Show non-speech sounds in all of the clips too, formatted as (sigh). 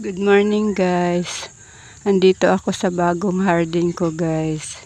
Good morning guys. Andito ako sa bagong hardin ko guys.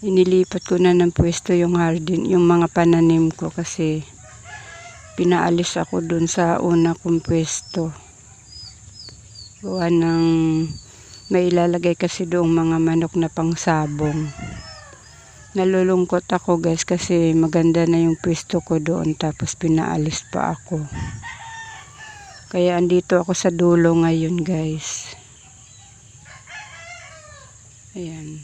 Inilipat ko na ng pwesto yung hardin, yung mga pananim ko kasi pinaalis ako dun sa una kong pwesto. Gawa ng may ilalagay kasi doong mga manok na pangsabong. Nalulungkot ako guys kasi maganda na yung pwesto ko doon tapos pinaalis pa ako. Kaya andito ako sa dulo ngayon guys. Ayan.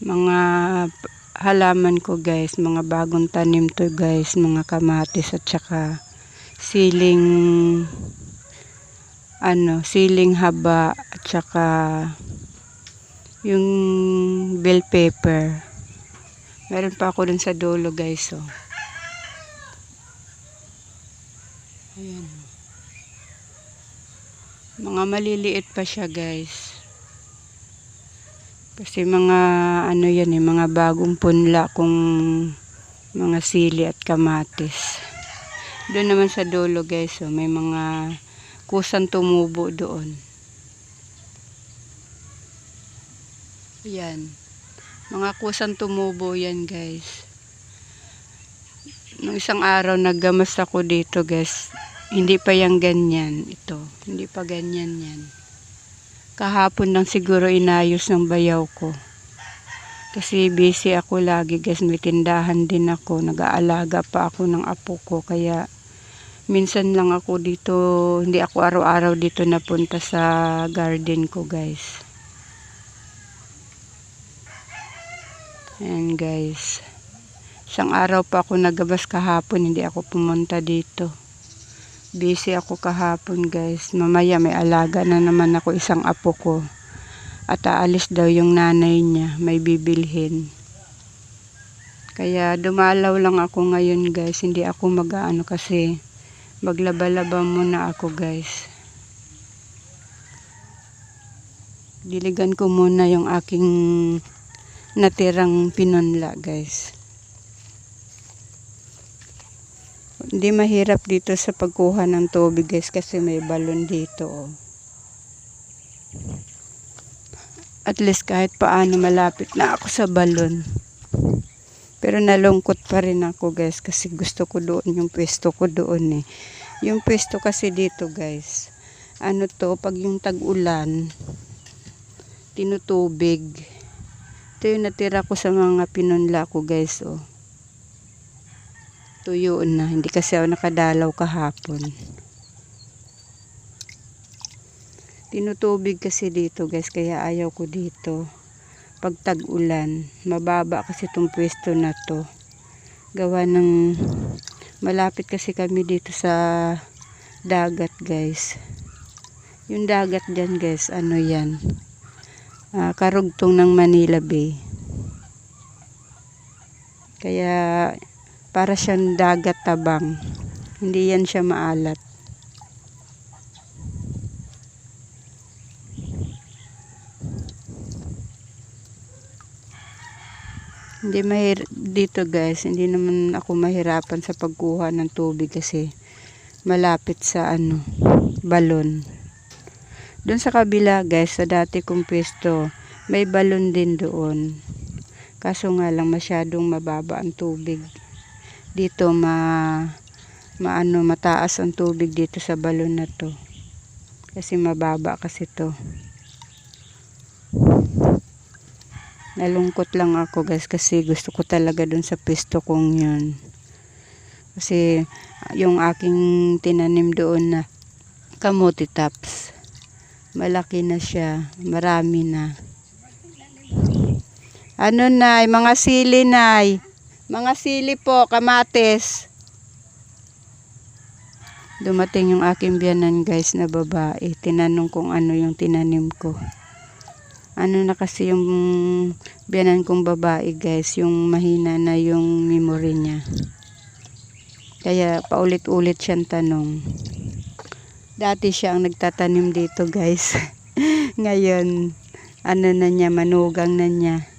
Mga halaman ko guys, mga bagong tanim to guys, mga kamatis at saka siling ano, siling haba at saka yung bell pepper. Meron pa ako dun sa dulo guys, oh. Ayan. Mga maliliit pa siya guys. Kasi mga ano yan eh, mga bagong punla kung mga sili at kamatis. Doon naman sa dulo guys, oh, may mga kusang tumubo doon. Yan. Mga kusang tumubo yan guys. Nung isang araw naggamas ako dito guys, hindi pa yang ganyan ito. Hindi pa ganyan yan. Kahapon lang siguro inayos ng bayaw ko. Kasi busy ako lagi guys, may tindahan din ako. Nag-aalaga pa ako ng apo ko. Kaya minsan lang ako dito, hindi ako araw-araw dito napunta sa garden ko guys. Ayan guys. Isang araw pa ako nagabas kahapon, hindi ako pumunta dito. Busy ako kahapon guys. Mamaya may alaga na naman ako isang apo ko. At aalis daw yung nanay niya, may bibilhin. Kaya dumalaw lang ako ngayon guys. Hindi ako mag-ano kasi maglaba-laba muna ako guys. Diligan ko muna yung aking natirang pinunla guys. Hindi mahirap dito sa pagkuha ng tubig guys kasi may balon dito oh. At least kahit paano malapit na ako sa balon. Pero nalungkot pa rin ako guys kasi gusto ko doon yung pwesto ko doon eh. Yung pwesto kasi dito guys. Ano to pag yung tag-ulan tinutubig. Ito yung natira ko sa mga pinunla ko guys oh tuyo na. Hindi kasi ako nakadalaw kahapon. Tinutubig kasi dito guys, kaya ayaw ko dito. Pag tag-ulan, mababa kasi itong pwesto na to. Gawa ng malapit kasi kami dito sa dagat guys. Yung dagat dyan guys, ano yan? Ah, karugtong ng Manila Bay. Kaya para siyang dagat tabang. Hindi yan siya maalat. Hindi mahir dito guys, hindi naman ako mahirapan sa pagkuha ng tubig kasi malapit sa ano, balon. Doon sa kabila guys, sa dati kong pwesto, may balon din doon. Kaso nga lang masyadong mababa ang tubig dito ma maano mataas ang tubig dito sa balon na to. Kasi mababa kasi to. Nalungkot lang ako guys kasi gusto ko talaga dun sa pisto kong yun. Kasi yung aking tinanim doon na kamuti tops malaki na siya marami na. Ano na mga sili nay mga sili po, kamates. Dumating yung aking biyanan guys na babae. Tinanong kung ano yung tinanim ko. Ano na kasi yung biyanan kong babae guys, yung mahina na yung memory niya. Kaya paulit-ulit siyang tanong. Dati siya ang nagtatanim dito guys. (laughs) Ngayon, ano na niya, manugang na niya.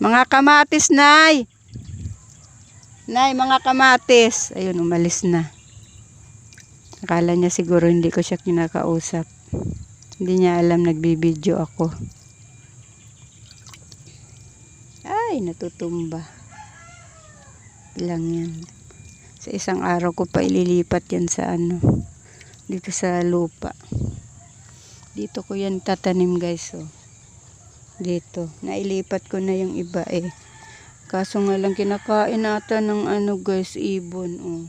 Mga kamatis, Nay. Nay, mga kamatis. Ayun, umalis na. Akala niya siguro hindi ko siya kinakausap. Hindi niya alam nagbibideo ako. Ay, natutumba. Ilang yan. Sa isang araw ko pa ililipat yan sa ano. Dito sa lupa. Dito ko yan tatanim guys. Oh. Dito. Nailipat ko na yung iba eh. Kaso nga lang kinakain ata ng ano guys, ibon. Oh.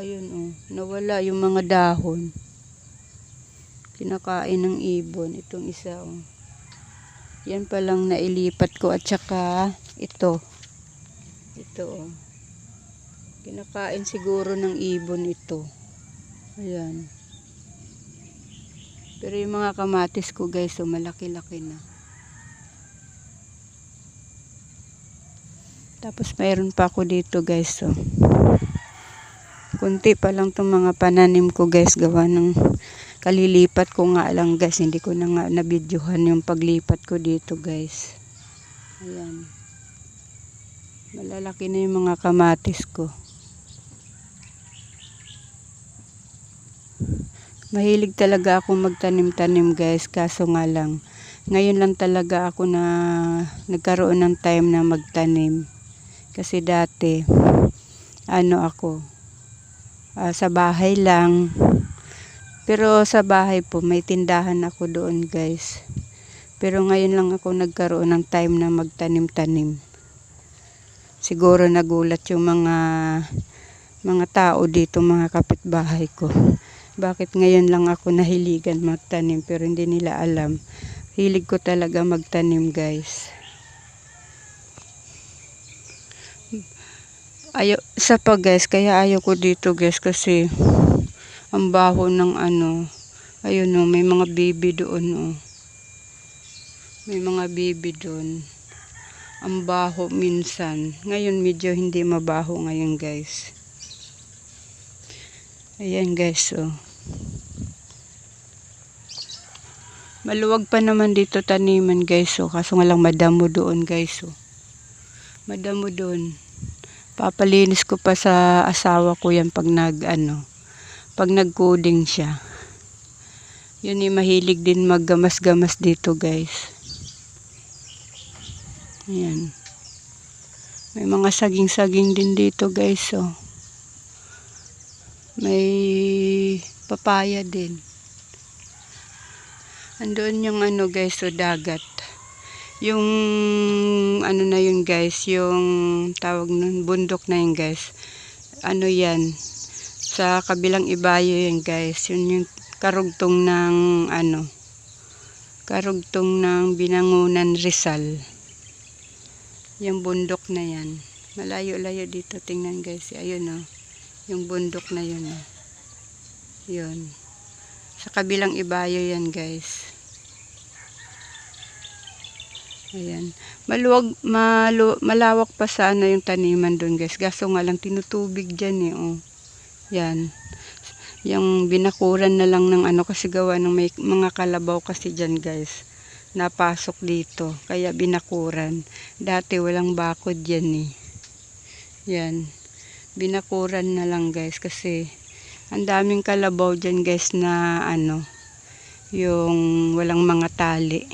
Ayun oh. Nawala yung mga dahon. Kinakain ng ibon. Itong isa oh. Yan pa lang nailipat ko at saka ito. Ito oh. Kinakain siguro ng ibon ito. Ayan. Pero yung mga kamatis ko guys, oh, malaki-laki na. Tapos mayroon pa ako dito guys. Oh. Kunti pa lang itong mga pananim ko guys. Gawa ng kalilipat ko nga lang guys. Hindi ko na nga nabidyohan yung paglipat ko dito guys. Ayan. Malalaki na yung mga kamatis ko. Mahilig talaga ako magtanim-tanim guys. Kaso nga lang. Ngayon lang talaga ako na nagkaroon ng time na magtanim. Kasi dati, ano ako, ah, sa bahay lang. Pero sa bahay po, may tindahan ako doon guys. Pero ngayon lang ako nagkaroon ng time na magtanim-tanim. Siguro nagulat yung mga mga tao dito, mga kapitbahay ko. Bakit ngayon lang ako nahiligan magtanim pero hindi nila alam. Hilig ko talaga magtanim guys. Ayo, sa pa guys, kaya ayaw ko dito guys kasi ang baho ng ano. Ayun oh, may mga baby doon oh. May mga baby doon. Ang baho minsan. Ngayon medyo hindi mabaho ngayon guys. Ayan guys oh. Maluwag pa naman dito taniman guys oh. Kaso nga lang madamo doon guys oh. Madamo doon. Papalinis ko pa sa asawa ko yan pag nag ano. Pag nag-coding siya. Yun eh, mahilig din maggamas-gamas dito guys. Ayan. May mga saging-saging din dito guys oh. May papaya din. Andoon yung ano guys, so dagat. Yung ano na yun guys, yung tawag nun, bundok na yun guys. Ano yan, sa kabilang ibayo yan guys. Yun yung karugtong ng ano, karugtong ng binangunan Rizal. Yung bundok na yan. Malayo-layo dito, tingnan guys. Ayun oh, yung bundok na yun oh. Yun. Sa kabilang ibayo yan guys. Ayan. Maluwag, malu, malawak pa sana yung taniman doon guys. Gaso nga lang tinutubig dyan eh. Oh. Yan. Yung binakuran na lang ng ano kasi gawa ng may mga kalabaw kasi dyan guys. Napasok dito. Kaya binakuran. Dati walang bakod dyan eh. Yan. Binakuran na lang guys kasi ang daming kalabaw dyan guys na ano yung walang mga tali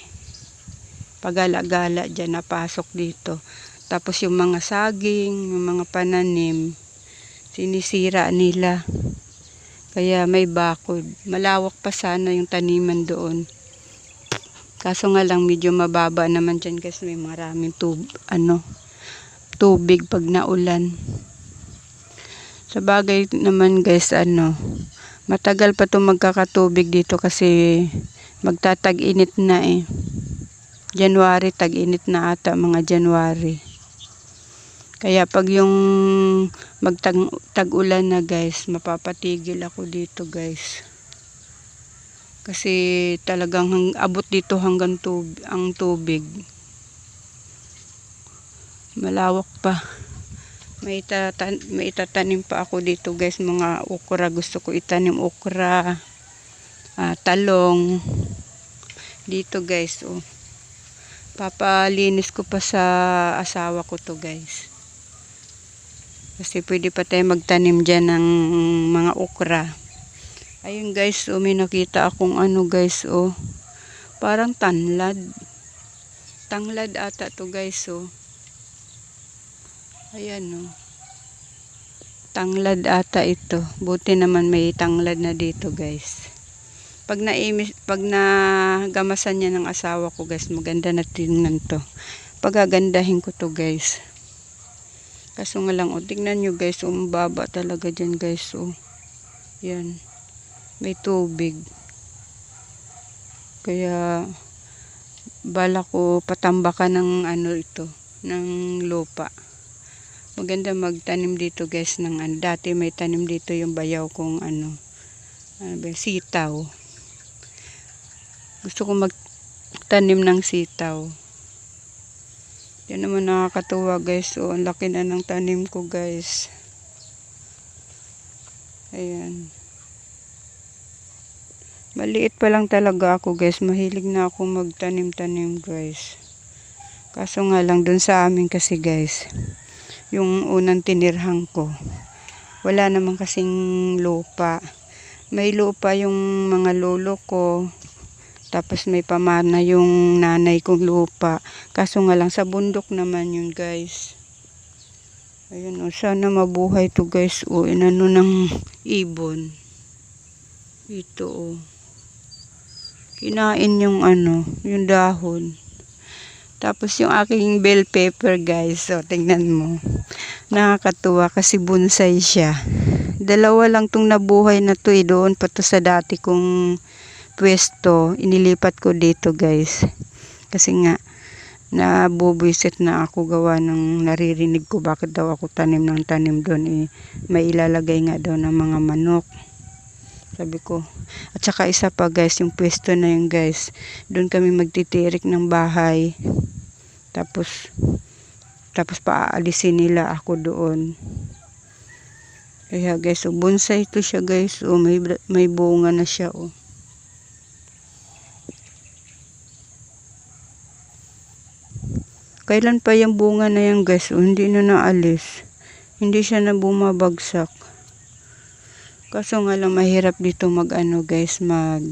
pagala-gala dyan napasok dito. Tapos yung mga saging, yung mga pananim, sinisira nila. Kaya may bakod. Malawak pa sana yung taniman doon. Kaso nga lang medyo mababa naman dyan kasi may maraming tub ano, tubig pag naulan. Sa bagay naman guys, ano, matagal pa itong magkakatubig dito kasi magtatag-init na eh. January, tag-init na ata mga January. Kaya pag yung magtag-ulan na guys, mapapatigil ako dito guys. Kasi talagang hang, abot dito hanggang tub, ang tubig. Malawak pa. May, itatan, may itatanim pa ako dito guys, mga okra. Gusto ko itanim okra, uh, talong. Dito guys, oh. Papalinis ko pa sa asawa ko to guys. Kasi pwede pa tayo magtanim dyan ng mga okra. Ayun guys, oh, may nakita akong ano guys, oh. Parang tanlad. Tanglad ata to guys, oh. Ayan, oh. Tanglad ata ito. Buti naman may tanglad na dito guys. Pag naimis, pag nagamasan niya ng asawa ko guys, maganda na tingnan to. Pagagandahin ko to guys. Kaso nga lang, oh, tingnan nyo guys, oh, baba talaga dyan guys, oh. Yan. May tubig. Kaya, bala ko patambakan ng ano ito, ng lupa. Maganda magtanim dito guys ng ano. Dati may tanim dito yung bayaw kong ano, ano ba, sitaw. Gusto ko magtanim ng sitaw. Yan naman nakakatuwa guys. O, ang laki na ng tanim ko guys. Ayan. Maliit pa lang talaga ako guys. Mahilig na ako magtanim-tanim guys. Kaso nga lang dun sa amin kasi guys. Yung unang tinirhan ko. Wala naman kasing lupa. May lupa yung mga lolo ko. Tapos may pamana yung nanay kong lupa. Kaso nga lang sa bundok naman yun guys. Ayun o, sana mabuhay to guys o. Inano ng ibon. Ito o. Kinain yung ano, yung dahon. Tapos yung aking bell pepper guys. So, tingnan mo. Nakakatuwa kasi bonsai siya. Dalawa lang tong nabuhay na to eh. Doon pa to sa dati kong pwesto. Inilipat ko dito guys. Kasi nga, nabubuisit na ako gawa ng naririnig ko bakit daw ako tanim ng tanim doon eh, may ilalagay nga daw ng mga manok. Sabi ko at saka isa pa guys yung pwesto na yun guys. Doon kami magtitirik ng bahay. Tapos tapos paaalisin nila ako doon. Kaya guys so bonsai ito siya guys. Oh may may bunga na siya oh Kailan pa yung bunga na yan guys? O, hindi na naalis. Hindi siya na bumabagsak. Kaso nga lang mahirap dito mag ano guys, mag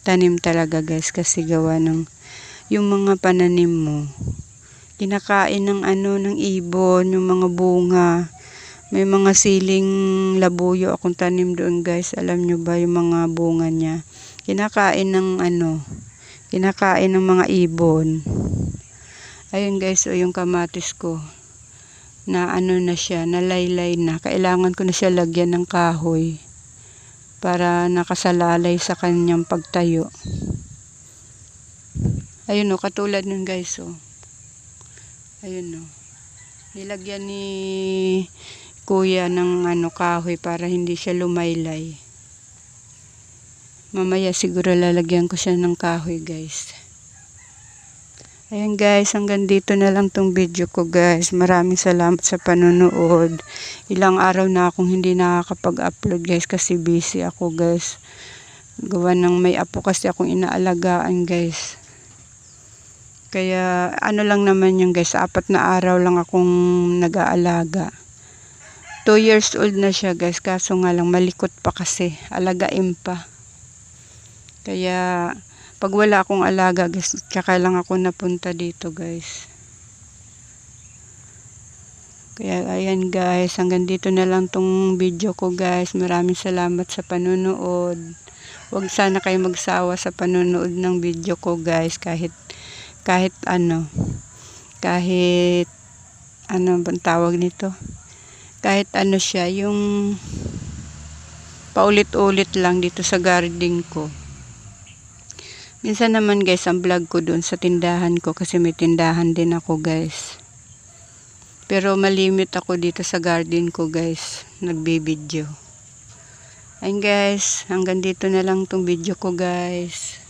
tanim talaga guys kasi gawa ng yung mga pananim mo. Kinakain ng ano ng ibon, yung mga bunga. May mga siling labuyo akong tanim doon guys. Alam nyo ba yung mga bunga niya? Kinakain ng ano, kinakain ng mga ibon. Ayun guys, o yung kamatis ko na ano na siya, nalaylay na. Kailangan ko na siya lagyan ng kahoy para nakasalalay sa kanyang pagtayo. Ayun o, katulad nun guys o. Ayun o. Nilagyan ni kuya ng ano kahoy para hindi siya lumaylay. Mamaya siguro lalagyan ko siya ng kahoy guys. Ayan guys, hanggang dito na lang tong video ko guys. Maraming salamat sa panonood. Ilang araw na akong hindi nakakapag-upload guys kasi busy ako guys. Gawa ng may apo kasi akong inaalagaan guys. Kaya ano lang naman yung guys, apat na araw lang akong nag-aalaga. 2 years old na siya guys, kaso nga lang malikot pa kasi, alagain pa. Kaya pag wala akong alaga guys, tsaka lang ako napunta dito guys. Kaya ayan guys, hanggang dito na lang tong video ko guys. Maraming salamat sa panonood. Huwag sana kayo magsawa sa panonood ng video ko guys. Kahit, kahit ano, kahit, ano bang tawag nito? Kahit ano siya, yung paulit-ulit lang dito sa garden ko. Minsan naman guys, ang vlog ko doon sa tindahan ko kasi may tindahan din ako guys. Pero malimit ako dito sa garden ko guys, nagbibideo. Ayun guys, hanggang dito na lang tong video ko guys.